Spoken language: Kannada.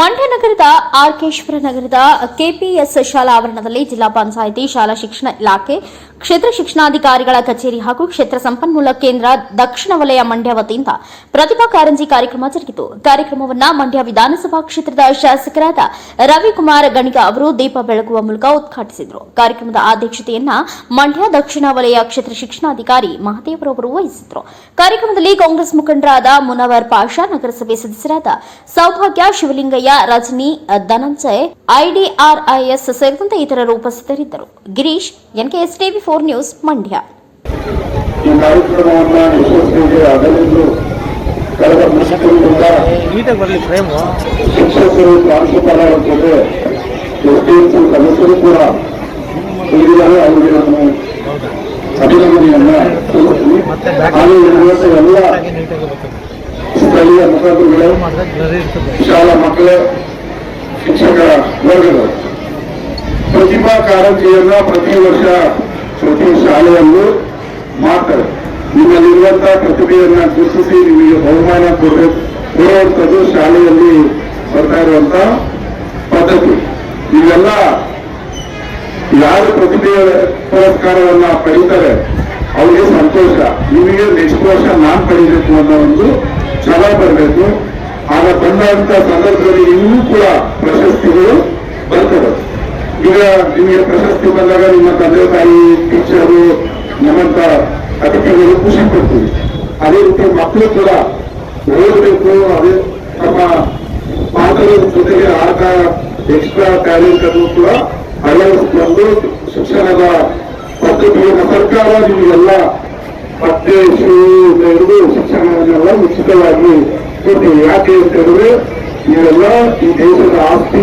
ಮಂಡ್ಯ ನಗರದ ಆರ್ಕೇಶ್ವರ ನಗರದ ಕೆಪಿಎಸ್ ಶಾಲಾ ಆವರಣದಲ್ಲಿ ಜಿಲ್ಲಾ ಪಂಚಾಯಿತಿ ಶಾಲಾ ಶಿಕ್ಷಣ ಇಲಾಖೆ, ಕ್ಷೇತ್ರ ಶಿಕ್ಷಣಾಧಿಕಾರಿಗಳ ಕಚೇರಿ ಹಾಗೂ ಕ್ಷೇತ್ರ ಸಂಪನ್ಮೂಲ ಕೇಂದ್ರ ದಕ್ಷಿಣ ವಲಯ ಮಂಡ್ಯ ವತಿಯಿಂದ ಪ್ರತಿಭಾ ಕಾರಂಜಿ ಕಾರ್ಯಕ್ರಮ ಜರುಗಿತು. ಕಾರ್ಯಕ್ರಮವನ್ನು ಮಂಡ್ಯ ವಿಧಾನಸಭಾ ಕ್ಷೇತ್ರದ ಶಾಸಕರಾದ ರವಿಕುಮಾರ್ ಗಣಿಗ ಅವರು ದೀಪ ಬೆಳಗುವ ಮೂಲಕ ಉದ್ಘಾಟಿಸಿದರು. ಕಾರ್ಯಕ್ರಮದ ಅಧ್ಯಕ್ಷತೆಯನ್ನ ಮಂಡ್ಯ ದಕ್ಷಿಣ ವಲಯ ಕ್ಷೇತ್ರ ಶಿಕ್ಷಣಾಧಿಕಾರಿ ಮಹದೇವರವರು ವಹಿಸಿದರು ಕಾರ್ಯಕ್ರಮದಲ್ಲಿ ಕಾಂಗ್ರೆಸ್ ಮುಖಂಡರಾದ ಮುನವರ್ ಪಾಷಾ, ನಗರಸಭೆ ಸದಸ್ಯರಾದ ಸೌಭಾಗ್ಯ, ಶಿವಲಿಂಗಯ್ಯ ರಜನಿ ಧನಂಜಯ್ ಐಡಿಆರ್ಐಎಸ್ ಸೇರಿದಂತೆ ಇತರರು ಉಪಸ್ಥಿತರಿದ್ದರು. Girish NKS TV four news Mandya. ಈ ಕಾರ್ಯಕ್ರಮವನ್ನ ಯಶಸ್ವಿಗೆ ಆಗಲೆಂದು ಕಳೆದ ಮುಷ್ಕರದಿಂದ ನೀಟಾಗಿ ಬರಲಿ ಫ್ರೇಮು ಶಿಕ್ಷಕರು ಪ್ರಾಂಶುಪಾಲರ ಜೊತೆ ಎಸ್ಡಿಎಂಸಿ ಸದಸ್ಯರು ಕೂಡ ಇಲ್ಲಿದ್ದಾರೆ ಅವರಿಗೆ ನಾನು ಅಭಿನಂದನೆಯನ್ನ ಸಲ್ಲಿಸ್ತೀನಿ ಹಾಗೆ ಎಲ್ಲ ಸ್ಥಳೀಯ ಇರ್ತದೆ. ಶಾಲಾ ಮಕ್ಕಳು ಶಿಕ್ಷಕ ವರ್ಗದವರು ಪ್ರತಿಭಾ ಕಾರಂಜಿಯನ್ನ ಪ್ರತಿ ವರ್ಷ ಪ್ರತಿ ಶಾಲೆಯಲ್ಲೂ ಮಾಡ್ತಾರೆ. ನಿಮ್ಮಲ್ಲಿರುವಂತಹ ಪ್ರತಿಭೆಯನ್ನ ಗುರುತಿಸಿ ನಿಮಗೆ ಬಹುಮಾನ ಕೊಡ ಕೊಡುವಂಥದ್ದು ಶಾಲೆಯಲ್ಲಿ ಬರ್ತಾ ಇರುವಂತ ಪದ್ಧತಿ. ಇವೆಲ್ಲ ಯಾರು ಪ್ರತಿಭೆಯ ಪುರಸ್ಕಾರವನ್ನ ಪಡೀತಾರೆ ಅವರಿಗೆ ಸಂತೋಷ. ನಿಮಗೆ ನೆಕ್ಸ್ಟ್ ವರ್ಷ ನಾನ್ ಪಡಿಬೇಕು ಅನ್ನೋ ಒಂದು ಛಲ ಬರಬೇಕು ಆಗ ಬಂದಂತ ಸಂದರ್ಭದಲ್ಲಿ ಇನ್ನೂ ಕೂಡ ಪ್ರಶಸ್ತಿಗಳು ಬರ್ತವೆ. ಈಗ ನಿಮಗೆ ಪ್ರಶಸ್ತಿ ಬಂದಾಗ ನಿಮ್ಮ ತಂದೆ ತಾಯಿ ಟೀಚರು ನಮ್ಮಂತ ಅತಿಥಿಗಳು ಖುಷಿ ಪಡ್ತೀವಿ. ಅದೇ ರೀತಿ ಮಕ್ಕಳು ಕೂಡ ಓದಬೇಕು, ಅದೇ ತಮ್ಮ ಪಾತ್ರದ ಜೊತೆಗೆ ಆಟ ಎಕ್ಸ್ಟ್ರಾ ಟ್ಯಾಲೆಂಟ್ ಅನ್ನು ಕೂಡ ಅಳವಡಿಸಿಕೊಂಡು ಶಿಕ್ಷಣದ ಪದ್ಧತಿಯನ್ನು, ಸರ್ಕಾರ ನಿಮಗೆಲ್ಲ ಶೂ ಹಿಡಿದು ಶಿಕ್ಷಣವನ್ನೆಲ್ಲ ಉಚಿತವಾಗಿ ಕೊಟ್ಟಿದೆ ಯಾಕೆ ಅಂತಂದ್ರೆ ಇವೆಲ್ಲ ಈ ದೇಶದ ಆಸ್ತಿ